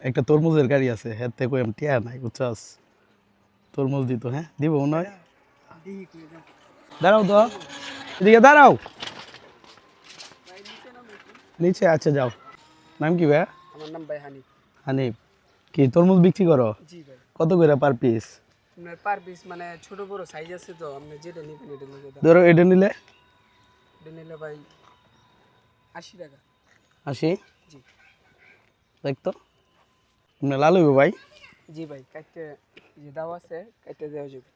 একটা তরমুজের গাড়ি আছে হ্যাঁ থেকে আমি টিয়া নাই বুঝছাস তরমুজ দিত হ্যাঁ দিব মনে হয় দাঁড়াও তো এদিকে দাঁড়াও নিচে আচ্ছা যাও নাম কি ভাইয়া আমার নাম ভাই হানিফ। হানিফ কি তরমুজ বিক্রি করো? জি ভাই। কত করে পার পিস আপনার পার পিস মানে ছোট বড় সাইজ আছে তো আপনি যেটা নেবেন এটা নিতে দাম ধরো এটা নিলে? এটা নিলে ভাই আশি টাকা। আসি জি। দেখতো আপনার লাল হইব ভাই? জি ভাই কাটতে যে দাও আছে কাটতে দেওয়া যাবে।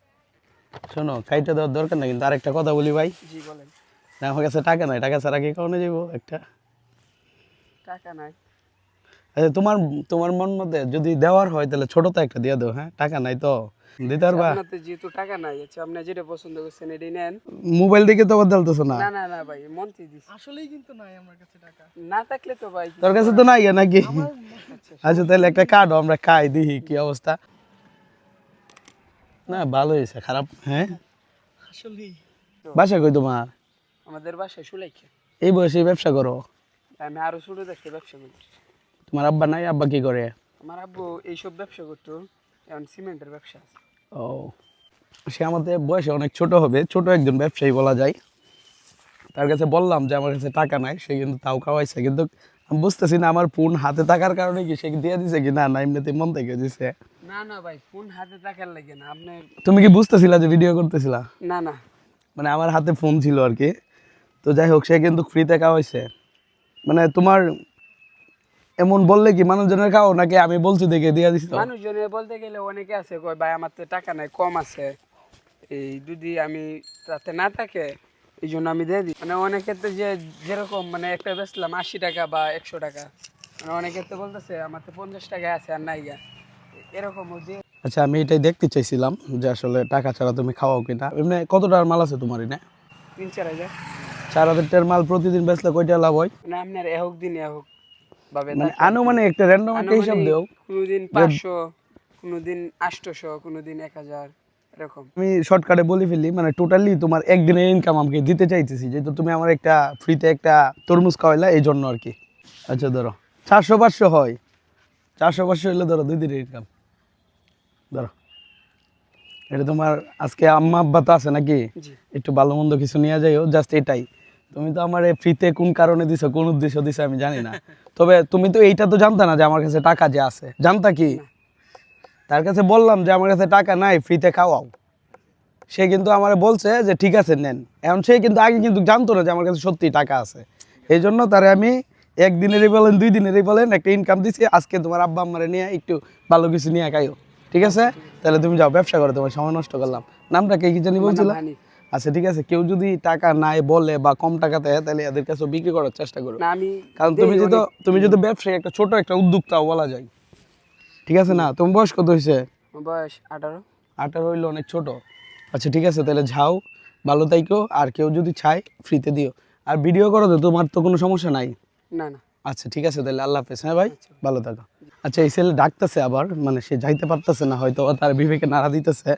শোনো খাইতে দেওয়ার দরকার না কিন্তু আরেকটা কথা বলি ভাই। জি বলেন। না, আমার কাছে টাকা নাই টাকা ছাড়া কি কারণে যাব একটা? টাকা নাই। আচ্ছা তোমার তোমার মন মধ্যে যদি দেওয়ার হয় তাহলে ছোট তো একটা দিয়ে দাও হ্যাঁ? টাকা নাই তো। যেহেতু টাকা নাই আচ্ছা আপনি যেটা পছন্দ করছেন এটাই নেন। মোবাইল দেখে তো বদলতেছো না? না না না ভাই মন্ত্রী দিস আসলেই কিন্তু নাই আমার কাছে টাকা। না থাকলে তো ভাই তোর কাছে তো নাই নাকি? আচ্ছা তাহলে একটা কার্ড আমরা খাই দেখি কি অবস্থা। না ভালো হয়েছে খারাপ হ্যাঁ? আসলেই। বাসা কই তোমার? আমাদের সুলাইখে। এই বয়সে ব্যবসা করো? আমি আরও ছোট ব্যবসা করি। তোমার আব্বা নাই আব্বা কি করে? আমার আব্বু এইসব ব্যবসা করতো এখন সিমেন্টের ব্যবসা আছে। ও। সে আমাদের বয়সে অনেক ছোট হবে ছোট একজন ব্যবসায়ী বলা যায়। তার কাছে বললাম যে আমার কাছে টাকা নাই সে কিন্তু তাও খাওয়াইছে। কিন্তু আমি বুঝতেছি না আমার ফোন হাতে থাকার কারণে কি সে দিয়ে দিছে কি না না এমনিতে মন থেকে দিছে। না না ভাই ফোন হাতে টাকার লাগে না। আপনি তুমি কি বুঝতেছিলা যে ভিডিও করতেছিলা? না না। মানে আমার হাতে ফোন ছিল আর কি। তো যাই হোক সে কিন্তু ফ্রিতে খাওয়াইছে। মানে তোমার এমন বললে কি মানুষজনের খাও নাকি আমি বলছি দেখে দিয়ে দিস মানুষজনের বলতে গেলে অনেকে আছে কয় ভাই আমার তো টাকা নাই কম আছে। এই যদি আমি তাতে না থাকে এই জন্য আমি দিয়ে দিই। মানে অনেকে তো যে যেরকম মানে একটা বেচলাম আশি টাকা বা একশো টাকা। মানে অনেকে তো বলতেছে আমার তো পঞ্চাশ টাকা আছে আর নাই গা। এরকমও যে আচ্ছা আমি এটাই দেখতে চাইছিলাম যে আসলে টাকা ছাড়া তুমি খাওয়াও কিনা এমনি কত টাকার মাল আছে তোমার এনে? তিন চার হাজার। চার হাজার টাকার মাল প্রতিদিন বেচলে কয়টা লাভ হয়? মানে আপনার এ হোক দিন এ হোক ভাবে মানে আনুমানিক একটা র্যান্ডম একটা হিসাব দেও। কোনোদিন পাঁচশো কোনোদিন আটশোশো কোনোদিন এক হাজার এরকম। আমি শর্টকাটে বলে ফেলি মানে টোটালি তোমার একদিনের ইনকাম আমাকে দিতে চাইতেছি। যেহেতু তুমি আমার একটা ফ্রিতে একটা তরমুজ খাওয়াইলা এই জন্য আর কি। আচ্ছা ধরো। চারশো পাঁচশো হয়। চারশো পাঁচশো হইলে ধরো দুই দিনের ইনকাম ধরো। এটা তোমার আজকে আম্মা আব্বা তো আছে নাকি? একটু ভালো মন্দ কিছু নিয়ে যাইও জাস্ট এটাই। তুমি তো আমার ফ্রিতে কোন কারণে দিছো কোন উদ্দেশ্য দিছো আমি জানি না। তবে তুমি তো এইটা তো জানতা না যে আমার কাছে টাকা যে আছে। জানতা কি? তার কাছে বললাম যে আমার কাছে টাকা নাই ফ্রিতে খাওয়াও। সে কিন্তু আমার বলছে যে ঠিক আছে নেন। এখন সে কিন্তু আগে কিন্তু জানতো না যে আমার কাছে সত্যি টাকা আছে। এই জন্য তারে আমি একদিনেরই বলেন দুই দিনেরই বলেন একটা ইনকাম দিছি আজকে তোমার আব্বা আমারে নিয়ে একটু ভালো কিছু নিয়ে খাইও। ঠিক আছে? তাহলে তুমি যাও ব্যবসা করো তোমার সময় নষ্ট করলাম। নামটা কে কি জানি বলছিল? হানিফ। আচ্ছা ঠিক আছে। কেউ যদি টাকা নাই বলে বা কম টাকাতে তাহলে এদের কাছে বিক্রি করার চেষ্টা করো। না আমি কারণ তুমি যদি তুমি যদি ব্যবসায়ী একটা ছোট একটা উদ্যোক্তাও বলা যায়। ঠিক আছে না? তোমার বয়স কত হয়েছে? বয়স আঠারো। আঠারো হইলে অনেক ছোট। আচ্ছা ঠিক আছে তাহলে যাও ভালো তাইকো আর কেউ যদি চায় ফ্রিতে দিও। আর ভিডিও করো তো তোমার তো কোনো সমস্যা নাই? না না। আচ্ছা ঠিক আছে তাহলে আল্লাহ হাফেজ। হ্যাঁ ভাই? ভালো থাকো। আচ্ছা এই ছেলে ডাকতেছে আবার মানে সে যাইতে পারতেছে না হয়তো তার বিবেকে নাড়া দিতেছে।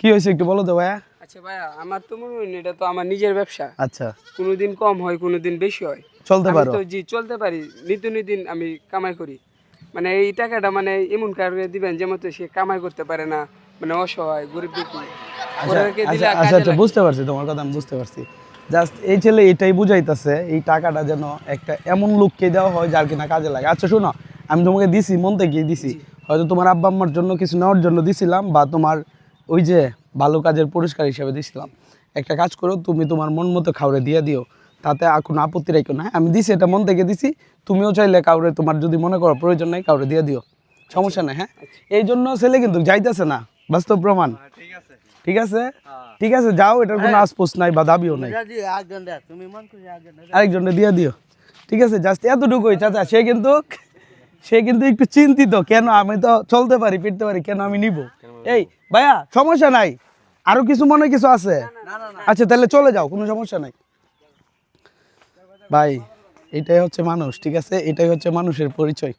কি হয়েছে একটু বলো তো ভাইয়া? আচ্ছা ভাইয়া আমার তো মনে হয় এটা তো আমার নিজের ব্যবসা। আচ্ছা। কোনোদিন কম হয় কোনোদিন বেশি হয়। চলতে পারো। তো জি চলতে পারি। নিত্য নিদিন আমি কামাই করি। মানে এই টাকাটা মানে এমন কারণে দিবেন যেমন তো সে কামাই করতে পারে না মানে অসহায় গরিব দুঃখী। আচ্ছা আচ্ছা আচ্ছা আচ্ছা বুঝতে পারছি তোমার কথা আমি বুঝতে পারছি। জাস্ট এই ছেলে এটাই বুঝাইতেছে এই টাকাটা যেন একটা এমন লোককে দেওয়া হয় যার কিনা কাজে লাগে। আচ্ছা শোনো আমি তোমাকে দিছি মন থেকে দিছি। হয়তো তোমার আব্বা আম্মার জন্য কিছু নেওয়ার জন্য দিছিলাম বা তোমার ওই যে ভালো কাজের পুরস্কার হিসেবে দিছিলাম। একটা কাজ করো তুমি তোমার মন মতো খাওয়ারে দিয়ে দিও। তাতে আর কোনো আপত্তি রাখো না। আমি দিছি এটা মন থেকে দিছি তুমিও চাইলে কাউরে তোমার যদি মনে করো প্রয়োজন নাই কাউরে দিয়ে দিও। সমস্যা নাই হ্যাঁ? এই জন্য ছেলে কিন্তু যাইতেছে না বাস্তব প্রমাণ। ঠিক আছে। ঠিক আছে? যাও এটার কোনো আসপোস নাই বা দাবিও নাই। আরেকজনকে দিয়ে দিও। ঠিক আছে জাস্ট এতটুকুই চাচা সে কিন্তু সে কিন্তু একটু চিন্তিত কেন আমি তো চলতে পারি ফিরতে পারি কেন আমি নিব? এই ভাইয়া সমস্যা নাই। আরও কিছু মনে কিছু আছে? আচ্ছা তাহলে চলে যাও কোনো সমস্যা নাই। ভাই এটাই হচ্ছে মানুষ ঠিক আছে? এটাই হচ্ছে মানুষের পরিচয়।